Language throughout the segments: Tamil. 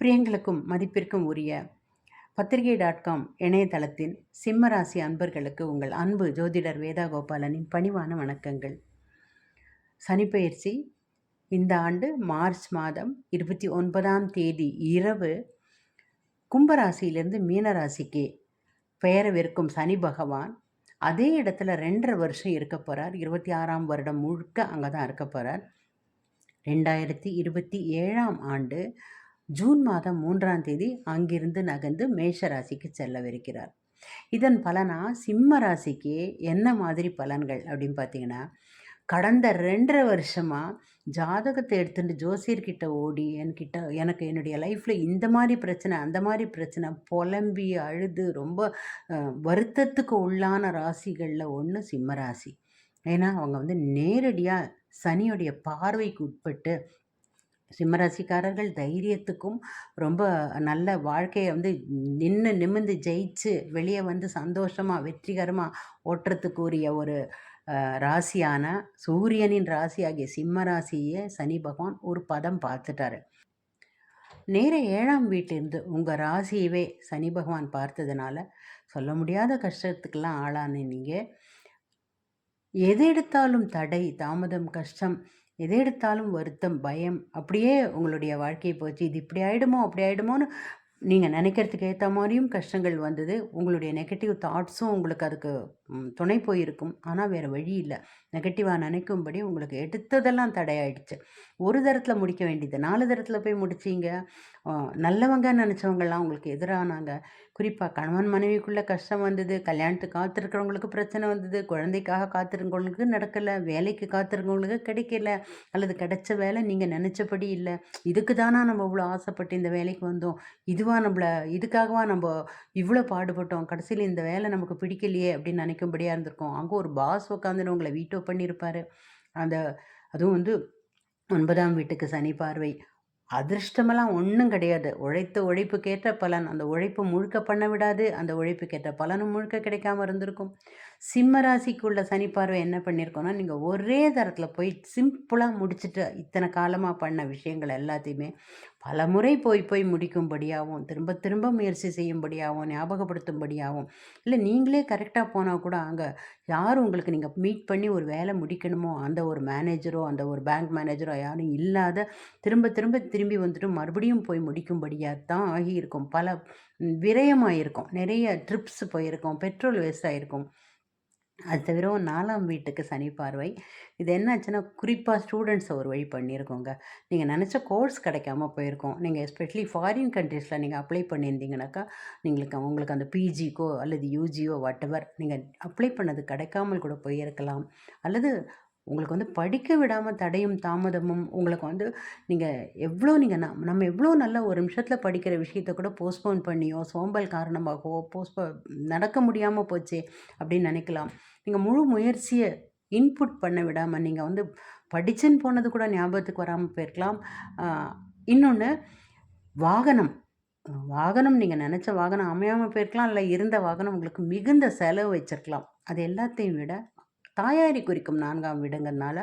பிரியங்களுக்கும் மதிப்பிற்கும் உரிய பத்திரிகை டாட் காம் இணையதளத்தின் சிம்மராசி அன்பர்களுக்கு உங்கள் அன்பு ஜோதிடர் வேதா கோபாலனின் பணிவான வணக்கங்கள். சனிப்பயிற்சி இந்த ஆண்டு மார்ச் மாதம் இருபத்தி ஒன்பதாம் தேதி இரவு கும்பராசியிலிருந்து மீனராசிக்கு பெயரவிருக்கும் சனி பகவான் அதே இடத்துல ரெண்டரை வருஷம் இருக்க போகிறார் இருபத்தி ஆறாம் வருடம் முழுக்க அங்கே தான் இருக்க போகிறார் ரெண்டாயிரத்தி இருபத்தி ஏழாம் ஆண்டு ஜூன் மாதம் மூன்றாம் தேதி அங்கிருந்து நகர்ந்து மேஷ ராசிக்கு செல்லவிருக்கிறார். இதன் பலனா சிம்ம ராசிக்கு என்ன மாதிரி பலன்கள் அப்படின்னு பார்த்தீங்கன்னா கடந்த ரெண்டரை வருஷமாக ஜாதகத்தை எடுத்துட்டு ஜோசியர்கிட்ட ஓடி என்கிட்ட எனக்கு என்னுடைய லைஃப்பில் இந்த மாதிரி பிரச்சனை அந்த மாதிரி பிரச்சனை புலம்பி அழுது ரொம்ப வருத்தத்துக்கு உள்ளான ராசிகளில் ஒன்று சிம்ம ராசி. ஏன்னா அவங்க வந்து நேரடியாக சனியுடைய பார்வைக்கு உட்பட்டு சிம்மராசிக்காரர்கள் தைரியத்துக்கும் ரொம்ப நல்ல வாழ்க்கையை வந்து நின்று நிமிர்ந்து ஜெயிச்சு வெளியே வந்து சந்தோஷமாக வெற்றிகரமாக ஓட்டுறதுக்குரிய ஒரு ராசியான சூரியனின் ராசியாகிய சிம்ம ராசியை சனி பகவான் ஒரு பதம் பார்த்துட்டாரு. நேர ஏழாம் வீட்டிலிருந்து உங்கள் ராசியவே சனி பகவான் பார்த்ததுனால சொல்ல முடியாத கஷ்டத்துக்கெல்லாம் ஆளான நீங்கள் எது எடுத்தாலும் தடை தாமதம் கஷ்டம் எதை எடுத்தாலும் வருத்தம் பயம். அப்படியே உங்களுடைய வாழ்க்கையை போச்சு. இது இப்படி ஆகிடுமோ அப்படி ஆகிடுமோன்னு நீங்கள் நினைக்கிறதுக்கு ஏற்ற மாதிரியும் கஷ்டங்கள் வந்தது. உங்களுடைய நெகட்டிவ் தாட்ஸும் உங்களுக்கு அதுக்கு துணை போயிருக்கும். ஆனால் வேறு வழி இல்லை. நெகட்டிவாக நினைக்கும்படி உங்களுக்கு எடுத்ததெல்லாம் தடையாயிடுச்சு. ஒரு தரத்தில் முடிக்க வேண்டியது நாலு தரத்தில் போய் முடிச்சிங்க? நல்லவங்க நினச்சவங்கெல்லாம் உங்களுக்கு எதிரானாங்க. குறிப்பாக கணவன் மனைவிக்குள்ளே கஷ்டம் வந்தது கல்யாணத்துக்கு காத்திருக்கிறவங்களுக்கு பிரச்சனை வந்தது குழந்தைக்காக காத்திருக்கவங்களுக்கு நடக்கலை வேலைக்கு காத்திருக்கவங்களுக்கு கிடைக்கல அல்லது கிடைச்ச வேலை நீங்கள் நினச்சபடி இல்லை. இதுக்கு தானா நம்ம இவ்வளோ ஆசைப்பட்டு இந்த வேலைக்கு வந்தோம்? இதுவாக நம்மளை இதுக்காகவா நம்ம இவ்வளோ பாடுபட்டோம்? கடைசியில் இந்த வேலை நமக்கு பிடிக்கலையே அப்படின்னு நினைக்கும்படியாக இருந்திருக்கும். அங்கே ஒரு பாஸ் உட்காந்துன்னு உங்களை வீட்டோ பண்ணியிருப்பார். அந்த அதுவும் வந்து ஒன்பதாம் வீட்டுக்கு சனி பார்வை. அதிர்ஷ்டமெல்லாம் ஒன்றும் கிடையாது. உழைத்த உழைப்புக்கேற்ற பலன். அந்த உழைப்பு முழுக்க பண்ண விடாது. அந்த உழைப்புக்கேற்ற பலனும் முழுக்க கிடைக்காம இருந்திருக்கும். சிம்ம ராசிக்குள்ள சனி பார்வை என்ன பண்ணியிருக்கோன்னா நீங்கள் ஒரே தரத்தில் போய் சிம்பிளாக முடிச்சுட்டு இத்தனை காலமாக பண்ண விஷயங்கள் எல்லாத்தையுமே பல முறை போய் போய் முடிக்கும்படியாகவும் திரும்ப திரும்ப முயற்சி செய்யும்படியாகவும் ஞாபகப்படுத்தும்படியாகவும் இல்லை நீங்களே கரெக்டாக போனால் கூட அங்கே யார் உங்களுக்கு நீங்கள் மீட் பண்ணி ஒரு வேலை முடிக்கணுமோ அந்த ஒரு மேனேஜரோ அந்த ஒரு பேங்க் மேனேஜரோ யாரும் இல்லாத திரும்ப திரும்ப திரும்பி வந்துட்டு மறுபடியும் போய் முடிக்கும்படியாக தான் ஆகியிருக்கும். பல விரயமாக இருக்கும் நிறைய ட்ரிப்ஸ் போயிருக்கோம். பெட்ரோல் வேஸ்ட் ஆகிருக்கும் அது தவிர நாலாம் வீட்டுக்கு சனி பார்வை. இது என்னாச்சுன்னா குறிப்பாக ஸ்டூடெண்ட்ஸை ஒரு வழி பண்ணியிருக்கோங்க நீங்கள் நினச்ச கோர்ஸ் கிடைக்காம போயிருக்கோம். நீங்கள் எஸ்பெஷலி ஃபாரின் கண்ட்ரீஸில் நீங்கள் அப்ளை பண்ணியிருந்தீங்கனாக்கா நீங்களுக்கு உங்களுக்கு அந்த பிஜிக்கோ அல்லது யூஜியோ வாட் எவர் நீங்கள் அப்ளை பண்ணது கிடைக்காமல் கூட போயிருக்கலாம். அல்லது உங்களுக்கு வந்து படிக்க விடாமல் தடையும் தாமதமும் உங்களுக்கு வந்து நீங்கள் எவ்வளோ நீங்கள் நம் நம்ம எவ்வளோ நல்ல ஒரு நிமிஷத்தில் படிக்கிற விஷயத்த கூட போஸ்ட்போன் பண்ணியோ சோம்பல் காரணமாகவோ போஸ்ட்போ நடக்க முடியாமல் போச்சே அப்படின்னு நினைக்கலாம். நீங்கள் முழு முயற்சியை இன்புட் பண்ண விடாமல் நீங்கள் வந்து படிச்சுன்னு போனது கூட ஞாபகத்துக்கு வராமல் போயிருக்கலாம். இன்னொன்று வாகனம். வாகனம் நீங்கள் நினச்ச வாகனம் அமையாமல் போயிருக்கலாம் இல்லை இருந்த வாகனம் உங்களுக்கு மிகுந்த செலவு வச்சிருக்கலாம். அது எல்லாத்தையும் விட தாயாரி குறிக்கும் நான்காம் வீடுங்கிறதுனால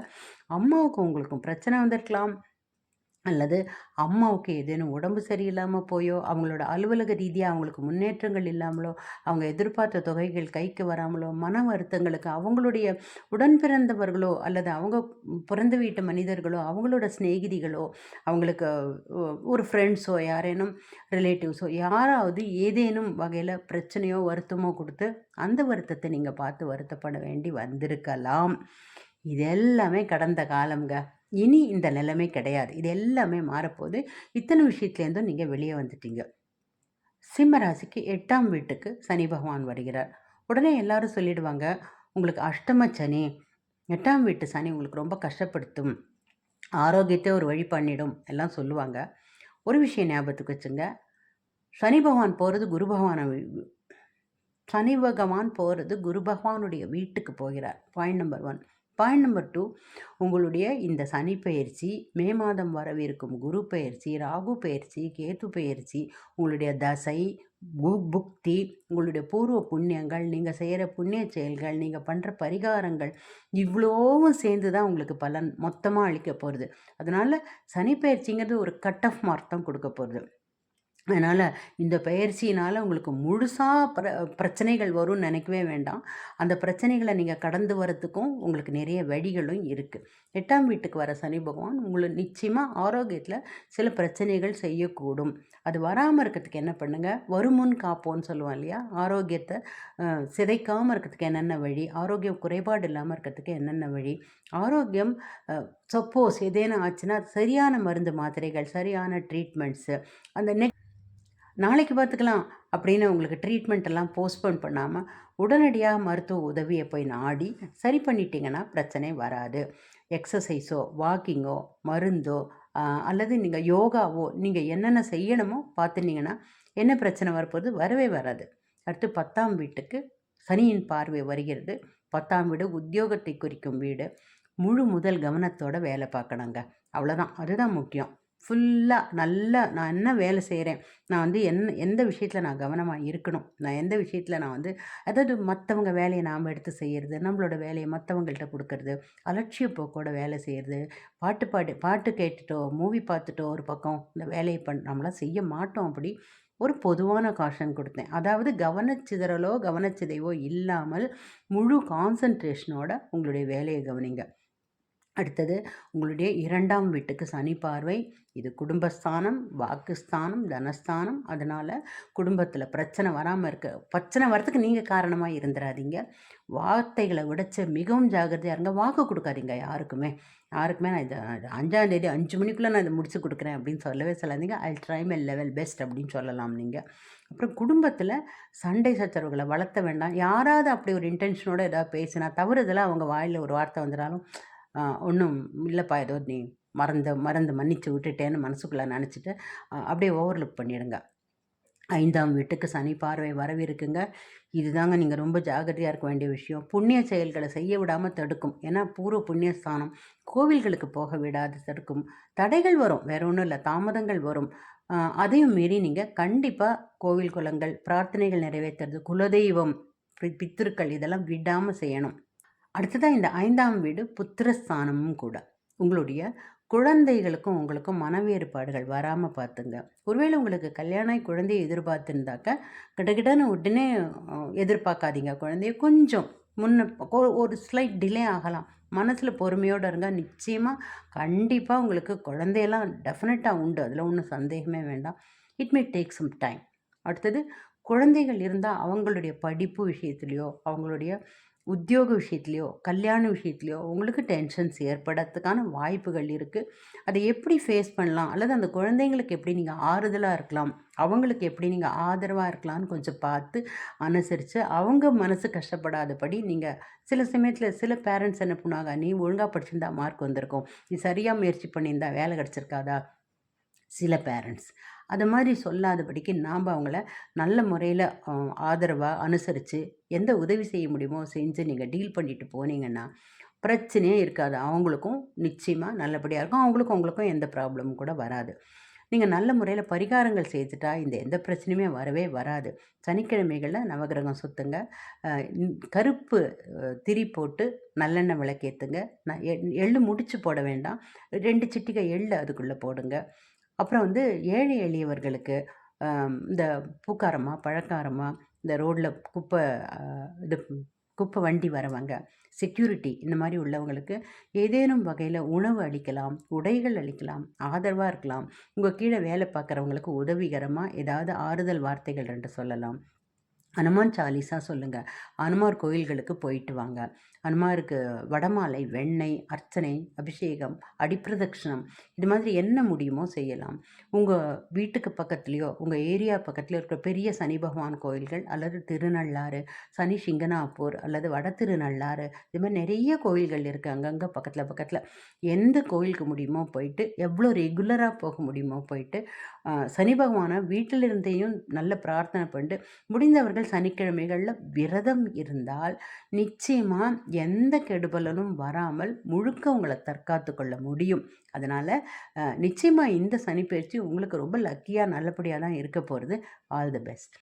அம்மாவுக்கும் உங்களுக்கும் பிரச்சனை வந்திருக்கலாம். அல்லது அம்மாவுக்கு ஏதேனும் உடம்பு சரியில்லாமல் போயோ அவங்களோட அலுவலக ரீதியாக அவங்களுக்கு முன்னேற்றங்கள் இல்லாமலோ அவங்க எதிர்பார்த்த தொகைகள் கைக்கு வராமலோ மன வருத்தங்களுக்கு அவங்களுடைய உடன் பிறந்தவர்களோ அல்லது அவங்க பிறந்த வீட்டு மனிதர்களோ அவங்களோட சிநேகிதிகளோ அவங்களுக்கு ஒரு ஃப்ரெண்ட்ஸோ யாரேனும் ரிலேட்டிவ்ஸோ யாராவது ஏதேனும் வகையில் பிரச்சனையோ வருத்தமோ கொடுத்து அந்த வருத்தத்தை நீங்கள் பார்த்து வருத்தப்பட வேண்டி வந்திருக்கலாம். இது எல்லாமே கடந்த காலம்ங்க. இனி இந்த நிலைமை கிடையாது. இது எல்லாமே மாறப்போகுது. இத்தனை விஷயத்துலேருந்தும் நீங்கள் வெளியே வந்துட்டீங்க. சிம்மராசிக்கு எட்டாம் வீட்டுக்கு சனி பகவான் வருகிறார். உடனே எல்லாரும் சொல்லிடுவாங்க உங்களுக்கு அஷ்டம சனி எட்டாம் வீட்டு சனி உங்களுக்கு ரொம்ப கஷ்டப்படுத்தும். ஆரோக்கியத்தை ஒரு வழி பண்ணிடும். எல்லாம் சொல்லுவாங்க. ஒரு விஷயம் ஞாபகத்துக்கு வச்சுங்க. சனி பகவான் போகிறது குரு பகவானை சனி பகவான் போகிறது குரு பகவானுடைய வீட்டுக்கு போகிறார். Point number one point number two உங்களுடைய இந்த சனி பயிற்சி மே மாதம் வரவிருக்கும் குரு பயிற்சி ராகு பயிற்சி கேத்து பயிற்சி உங்களுடைய தசை புக்தி உங்களுடைய பூர்வ புண்ணியங்கள் நீங்கள் செய்கிற புண்ணிய செயல்கள் நீங்கள் பண்ணுற பரிகாரங்கள் இவ்வளோவும் சேர்ந்து தான் உங்களுக்கு பலன் மொத்தமாக அளிக்க போகிறது அதனால் சனி பயிற்சிங்கிறது ஒரு கட் ஆஃப் மார்க் தான் கொடுக்க போகிறது அதனால் இந்த பயிற்சியினால் உங்களுக்கு முழுசாக பிர பிரச்சனைகள் வரும்னு நினைக்கவே வேண்டாம். அந்த பிரச்சனைகளை நீங்கள் கடந்து வரத்துக்கும் உங்களுக்கு நிறைய வழிகளும் இருக்குது எட்டாம் வீட்டுக்கு வர சனி பகவான் உங்களை நிச்சயமாக ஆரோக்கியத்தில் சில பிரச்சனைகள் செய்யக்கூடும். அது வராமல் இருக்கிறதுக்கு என்ன பண்ணுங்கள் வருமுன் காப்போன்னு சொல்லுவோம் இல்லையா? ஆரோக்கியத்தை சிதைக்காமல் இருக்கிறதுக்கு என்னென்ன வழி? ஆரோக்கியம் குறைபாடு இல்லாமல் இருக்கிறதுக்கு என்னென்ன வழி? ஆரோக்கியம் சப்போஸ் ஏதேனும் ஆச்சுன்னா சரியான மருந்து மாத்திரைகள் சரியான ட்ரீட்மெண்ட்ஸு அந்த நெக் நாளைக்கு பார்த்துக்கலாம் அப்படின்னு உங்களுக்கு ட்ரீட்மெண்ட் எல்லாம் போஸ்ட்போன் பண்ணாமல் உடனடியாக மருத்துவ உதவியை போய் நாடி சரி பண்ணிட்டீங்கன்னா பிரச்சனை வராது. எக்ஸசைஸோ வாக்கிங்கோ மருந்தோ அல்லது நீங்கள் யோகாவோ நீங்கள் என்னென்ன செய்யணுமோ பார்த்துட்டீங்கன்னா என்ன பிரச்சனை வரப்போகுது? வரவே வராது. அடுத்து பத்தாம் வீட்டுக்கு சனியின் பார்வை வருகிறது. பத்தாம் வீடு உத்தியோகத்தை குறிக்கும் வீடு. முழு முதல் கவனத்தோட வேலை பார்க்கணுங்க. அவ்வளோதான் அதுதான் முக்கியம். ஃபுல்லாக நல்லா நான் என்ன வேலை செய்கிறேன் நான் வந்து என்ன எந்த விஷயத்தில் நான் கவனமாக இருக்கணும்? நான் எந்த விஷயத்தில் நான் வந்து அதாவது மற்றவங்க வேலையை நாம் எடுத்து செய்கிறது நம்மளோட வேலையை மற்றவங்கள்ட்ட கொடுக்கறது அலட்சிய போக்கோட வேலை செய்கிறது பாட்டு பாட்டு பாட்டு கேட்டுட்டோ மூவி பார்த்துட்டோ ஒரு பக்கம் இந்த வேலையை பண் நம்மளாம் செய்ய மாட்டோம் அப்படி ஒரு பொதுவான காஷன் கொடுத்தேன். அதாவது கவனச்சிதறலோ கவனச்சிதைவோ இல்லாமல் முழு கான்சன்ட்ரேஷனோட உங்களுடைய வேலையை கவனிங்க. அடுத்தது உங்களுடைய இரண்டாம் வீட்டுக்கு சனி பார்வை. இது குடும்பஸ்தானம் வாக்குஸ்தானம் தனஸ்தானம். அதனால் குடும்பத்தில் பிரச்சனை வராமல் இருக்க பிரச்சனை வரத்துக்கு நீங்கள் காரணமாக இருந்துடாதீங்க வார்த்தைகளை விடச்ச மிகவும் ஜாகிரதையாக இருங்க. வாக்கு கொடுக்காதீங்க யாருக்குமே. யாருக்குமே நான் இதை அஞ்சாந்தேதி அஞ்சு மணிக்குள்ளே நான் இதை முடிச்சு கொடுக்குறேன் அப்படின்னு சொல்லவே சொல்லாதீங்க. I try my level best அப்படின்னு சொல்லலாம் நீங்கள் அப்புறம் குடும்பத்தில் சண்டை சச்சரவுகளை வளர்த்த வேண்டாம். யாராவது அப்படி ஒரு இன்டென்ஷனோட ஏதாவது பேசினா தவறுதலாக அவங்க வாயில் ஒரு வார்த்தை வந்துடாலும் ஒன்றும் இல்லைப்பா. ஏதோ நீ மறந்து மறந்து மன்னிச்சு விட்டுட்டேன்னு மனசுக்குள்ளே நினச்சிட்டு அப்படியே ஓவர்லுக் பண்ணிடுங்க. ஐந்தாம் வீட்டுக்கு சனி பார்வை வரவிருக்குங்க. இதுதாங்க நீங்கள் ரொம்ப ஜாகிரதையாக இருக்க வேண்டிய விஷயம். புண்ணிய செயல்களை செய்ய விடாமல் தடுக்கும். ஏன்னா பூர்வ புண்ணியஸ்தானம் கோவில்களுக்கு போக விடாது தடுக்கும். தடைகள் வரும். வேற ஒன்றும் இல்லை. தாமதங்கள் வரும். அதையும் மீறி நீங்கள் கண்டிப்பாக கோவில் குலங்கள் பிரார்த்தனைகள் நிறைவேற்றுறது குலதெய்வம் பித்திருக்கள் இதெல்லாம் விடாமல் செய்யணும். அடுத்ததாக இந்த ஐந்தாம் வீடு புத்திரஸ்தானமும் கூட. உங்களுடைய குழந்தைகளுக்கும் உங்களுக்கும் மனவேறுபாடுகள் வராமல் பார்த்துங்க. ஒருவேளை உங்களுக்கு கல்யாணம் குழந்தையை எதிர்பார்த்துருந்தாக்க கிட்டக்கிட்டன்னு உடனே எதிர்பார்க்காதீங்க. குழந்தைய கொஞ்சம் முன்ன ஒரு ஸ்லைட் டிலே ஆகலாம். மனசில் பொறுமையோடு இருங்க. நிச்சயமாக கண்டிப்பாக உங்களுக்கு குழந்தையெல்லாம் டெஃபினட்டாக உண்டு. அதில் ஒன்றும் சந்தேகமே வேண்டாம். It may take some time அடுத்தது குழந்தைகள் இருந்தால் அவங்களுடைய படிப்பு விஷயத்துலையோ அவங்களுடைய உத்தியோக விஷயத்துலையோ கல்யாண விஷயத்துலையோ உங்களுக்கு டென்ஷன்ஸ் ஏற்படுறதுக்கான வாய்ப்புகள் இருக்குது அதை எப்படி ஃபேஸ் பண்ணலாம்? அல்லது அந்த குழந்தைங்களுக்கு எப்படி நீங்கள் ஆறுதலாக இருக்கலாம்? அவங்களுக்கு எப்படி நீங்கள் ஆதரவாக இருக்கலாம்னு கொஞ்சம் பார்த்து அனுசரித்து அவங்க மனசு கஷ்டப்படாதபடி நீங்கள் சில சமயத்தில் சில பேரண்ட்ஸ் என்ன பண்ணுவாங்க? நீ ஒழுங்காக படிச்சிருந்தா மார்க் வந்திருக்கும். நீ சரியாக முயற்சி பண்ணியிருந்தா வேலை கிடச்சிருக்காதா? சில பேரண்ட்ஸ் அது மாதிரி சொல்லாதபடிக்கு நாம் அவங்கள நல்ல முறையில் ஆதரவாக அனுசரித்து எந்த உதவி செய்ய முடியுமோ செஞ்சு நீங்கள் டீல் பண்ணிட்டு போனீங்கன்னா பிரச்சனையே இருக்காது. அவங்களுக்கும் நிச்சயமாக நல்லபடியாக இருக்கும். அவங்களுக்கும் அவங்களுக்கும் எந்த ப்ராப்ளமும் கூட வராது. நீங்கள் நல்ல முறையில் பரிகாரங்கள் செய்துட்டா இந்த எந்த பிரச்சனையுமே வரவே வராது. சனிக்கிழமைகளில் நவகிரகம் சுற்றுங்க கருப்பு திரி போட்டு நல்லெண்ணெய் விளக்கேற்றுங்க எள்ளு முடிச்சு போட வேண்டாம். ரெண்டு சிட்டிகை எள்ளு அதுக்குள்ளே போடுங்க. அப்புறம் வந்து ஏழை எளியவர்களுக்கு இந்த பூக்காரமாக பழக்காரமாக இந்த ரோட்டில் குப்பை இது குப்பை வண்டி வரவங்க செக்யூரிட்டி இந்த மாதிரி உள்ளவங்களுக்கு ஏதேனும் வகையில் உணவு அளிக்கலாம் உடைகள் அளிக்கலாம் ஆதரவாக இருக்கலாம் உங்கள் கீழே வேலை பார்க்குறவங்களுக்கு உதவிகரமாக ஏதாவது ஆறுதல் வார்த்தைகள் ரெண்டு சொல்லலாம். அனுமான் சாலிஸாக சொல்லுங்கள் அனுமார் கோயில்களுக்கு போயிட்டு வாங்க. அனுமாருக்கு வடமாலை வெண்ணெய் அர்ச்சனை அபிஷேகம் அடிப்பிரதட்சணம் இது மாதிரி என்ன முடியுமோ செய்யலாம். உங்கள் வீட்டுக்கு பக்கத்துலேயோ உங்கள் ஏரியா பக்கத்துலேயோ இருக்கிற பெரிய சனி பகவான் கோயில்கள் அல்லது திருநள்ளாறு சனி சிங்கனாப்பூர் அல்லது வட திருநள்ளாறு இது மாதிரி நிறைய கோயில்கள் இருக்குது அங்கங்கே பக்கத்தில் பக்கத்தில். எந்த கோயிலுக்கு முடியுமோ போயிட்டு எவ்வளோ ரெகுலராக போக முடியுமோ போயிட்டு சனி பகவானை வீட்டிலிருந்தையும் நல்ல பிரார்த்தனை பண்ணிட்டு முடிந்தவர்கள் சனிக்கிழமைகளில் விரதம் இருந்தால் நிச்சயமாக எந்த கெடுபலனும் வராமல் முழுக்க உங்களை தற்காத்து கொள்ள முடியும். அதனால் நிச்சயமாக இந்த சனிப்பயிற்சி உங்களுக்கு ரொம்ப லக்கியாக நல்லபடியாக தான் இருக்க போகிறது ஆல் தி பெஸ்ட்